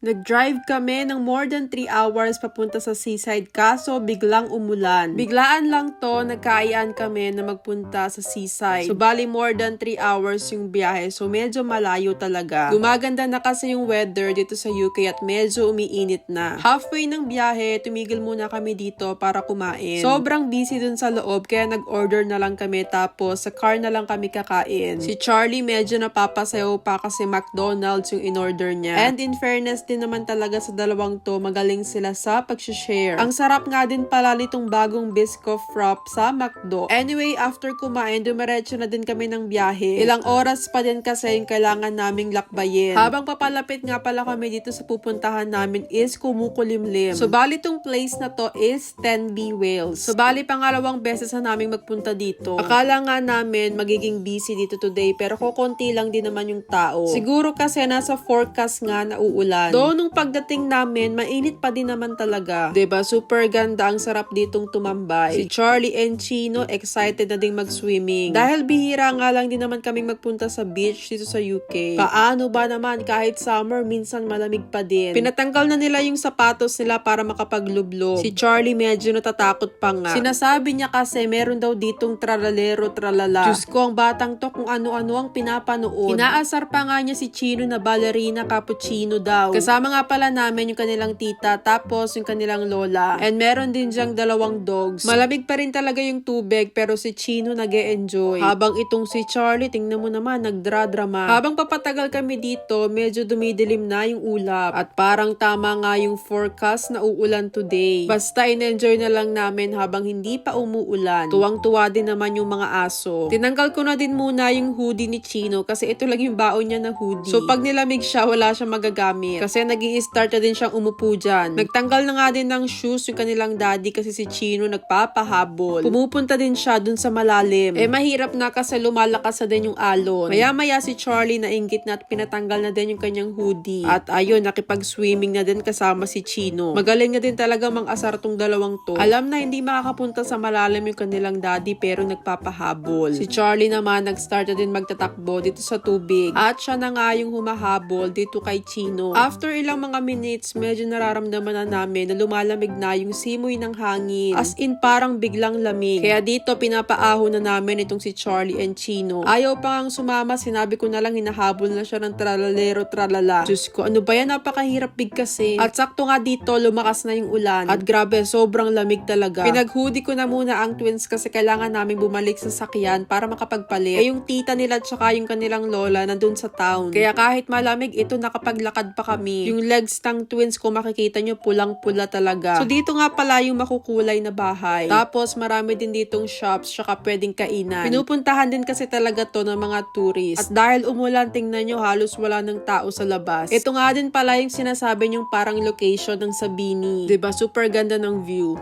Nag-drive kami ng more than 3 hours papunta sa seaside kaso biglang umulan. Biglaan lang to, nagkaayaan kami na magpunta sa seaside. So bali more than 3 hours yung biyahe so medyo malayo talaga. Gumaganda na kasi yung weather dito sa UK at medyo umiinit na. Halfway ng biyahe, tumigil muna kami dito para kumain. Sobrang busy dun sa loob kaya nag-order na lang kami tapos sa car na lang kami kakain. Si Charlie medyo napapasayaw pa kasi McDonald's yung in-order niya. And in fairness din naman talaga sa dalawang to, magaling sila sa pag-share. Ang sarap nga din pala nitong bagong Biscoff Frap sa McDo. Anyway, after kumain, dumiretso na din kami ng biyahe. Ilang oras pa din kasi yung kailangan naming lakbayin. Habang papalapit nga pala kami dito sa pupuntahan namin is kumukulimlim. So, bali tong place na to is 10B Wales. So, bali pangalawang beses na naming magpunta dito. Akala nga namin magiging busy dito today pero kukunti lang din naman yung tao. Siguro kasi nasa forecast nga na uulan. Do, nung pagdating namin, mainit pa din naman talaga. ba Super ganda, ang sarap ditong tumambay. Si Charlie and Chino excited na ding mag-swimming. Dahil bihira nga lang din naman kaming magpunta sa beach dito sa UK. Paano ba naman kahit summer, minsan malamig pa din. Pinatanggal na nila yung sapatos nila para makapaglublob. Si Charlie medyo natatakot pa nga. Sinasabi niya kasi meron daw ditong tralalero tralala. Diyos ko, ang batang to kung ano-ano ang pinapanood. Inaasar pa nga niya si Chino na ballerina cappuccino daw. Kasama nga pala namin yung kanilang tita, tapos yung kanilang lola. And meron din diyang dalawang dogs. Malamig pa rin talaga yung tubig, pero si Chino nag enjoy Habang itong si Charlie, tingnan mo naman, nagdradrama. Habang papatagal kami dito, medyo dumidilim na yung ulap. At parang tama nga yung forecast na uulan today. Basta in-enjoy na lang namin habang hindi pa umuulan. Tuwang-tuwa din naman yung mga aso. Tinanggal ko na din muna yung hoodie ni Chino kasi ito lang yung baon niya na hoodie. So pag nilamig siya, wala siya magagamit. Kasi nag start na din siyang umupo dyan. Nagtanggal na nga din ng shoes yung kanilang daddy kasi si Chino nagpapahabol. Pumupunta din siya dun sa malalim. Eh mahirap na kasi lumalakas na din yung alon. Maya-maya si Charlie nainggit na at pinatanggal na din yung kanyang hoodie. At ayun, nakipag-swimming na din kasama si Chino. Magaling na din talaga mang-asar tong dalawang to. Alam na hindi makakapunta sa malalim yung kanilang daddy pero nagpapahabol. Si Charlie naman nag-start na din magtatakbo dito sa tubig. At siya na nga yung humahabol dito kay Chino. After ilang mga minutes, medyo nararamdaman na namin na lumalamig na yung simoy ng hangin. As in, parang biglang lamig. Kaya dito, pinapaahon na namin itong si Charlie and Chino. Ayaw pa ngang sumama, sinabi ko na lang hinahabol na siya ng tralalero tralala. Diyos ko, ano ba yan? Napakahirap bigkasin. At sakto nga dito, lumakas na yung ulan. At grabe, sobrang lamig talaga. Pinag-hoodie ko na muna ang twins kasi kailangan namin bumalik sa sakyan para makapagpalit. Eh yung tita nila at saka yung kanilang lola nandun sa town. Kaya kahit malamig, ito nakapaglakad pa kami. Yung legs ng twins ko makikita nyo pulang-pula talaga. So dito nga pala yung makukulay na bahay. Tapos marami din ditong shops tsaka pwedeng kainan. Pinupuntahan din kasi talaga to ng mga tourist. At dahil umulan, tingnan nyo halos wala ng tao sa labas. Ito nga din pala yung sinasabi nyong parang location ng Sabini. ba Super ganda ng view.